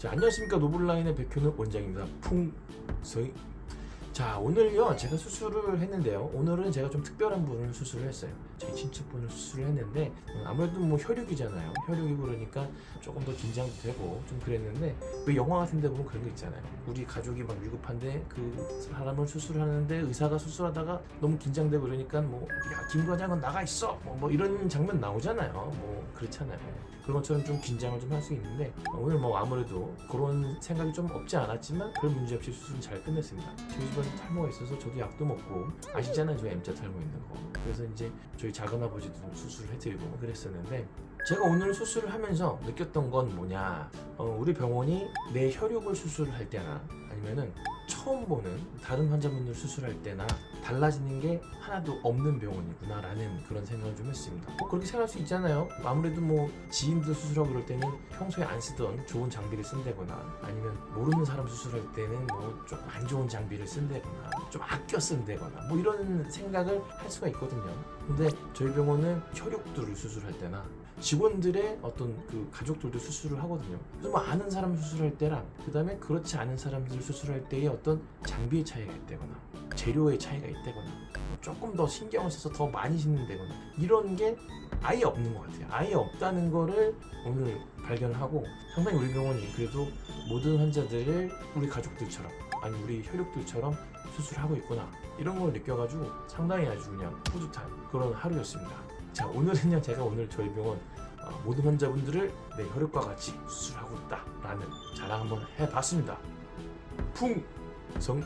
자, 안녕하십니까 노블라인의 백효는 원장입니다. 풍서이. 자, 오늘요 제가 수술을 했는데요. 오늘은 제가 좀 특별한 분을 수술을 했어요. 제 친척분을 수술을 했는데 음, 아무래도 뭐 혈육이잖아요. 혈육이고 그러니까 조금 더 긴장도 되고 좀 그랬는데 왜 영화 같은 데 보면 그런 거 있잖아요. 우리 가족이 막 위급한데 그 사람을 수술하는데 의사가 수술하다가 너무 긴장되고 그러니까 뭐야 김 과장은 나가 있어 뭐, 뭐 이런 장면 나오잖아요. 뭐 그렇잖아요. 그런 것처럼 좀 긴장을 좀 할 수 있는데 오늘 뭐 아무래도 그런 생각이 좀 없지 않았지만 별 문제 없이 수술은 잘 끝냈습니다. 집안에 탈모가 있어서 저도 약도 먹고 아시잖아요 저 M자 탈모 있는 거. 그래서 이제 저희 작은 아버지도 수술을 해드리고 그랬었는데 제가 오늘 수술을 하면서 느꼈던 건 뭐냐 어, 우리 병원이 내 혈육을 수술할 때나 아니면은 처음 보는 다른 환자분들 수술할 때나 달라지는 게 하나도 없는 병원이구나 라는 그런 생각을 좀 했습니다. 뭐 그렇게 생각할 수 있잖아요. 아무래도 뭐 지인들 수술하고 그럴 때는 평소에 안 쓰던 좋은 장비를 쓴다거나 아니면 모르는 사람 수술할 때는 뭐 좀 안 좋은 장비를 쓴다거나 좀 아껴 쓴다거나 뭐 이런 생각을 할 수가 있거든요. 근데 저희 병원은 혈육들을 수술할 때나 직원들의 어떤 그 가족들도 수술을 하거든요. 그래서 뭐 아는 사람 수술할 때랑 그다음에 그렇지 않은 사람들 수술할 때의 어떤 장비의 차이가 있다거나 재료의 차이가 있다거나 뭐 조금 더 신경을 써서 더 많이 신는다거나 이런 게 아예 없는 것 같아요. 아예 없다는 거를 오늘 발견하고 상당히 우리 병원이 그래도 모든 환자들을 우리 가족들처럼 아니 우리 혈육들처럼 수술하고 있구나 이런 걸 느껴가지고 상당히 아주 그냥 뿌듯한 그런 하루였습니다. 자 오늘은요 제가 오늘 저희 병원 어, 모든 환자분들을 내 혈육과 같이 수술하고 있다라는 자랑 한번 해봤습니다. 풍성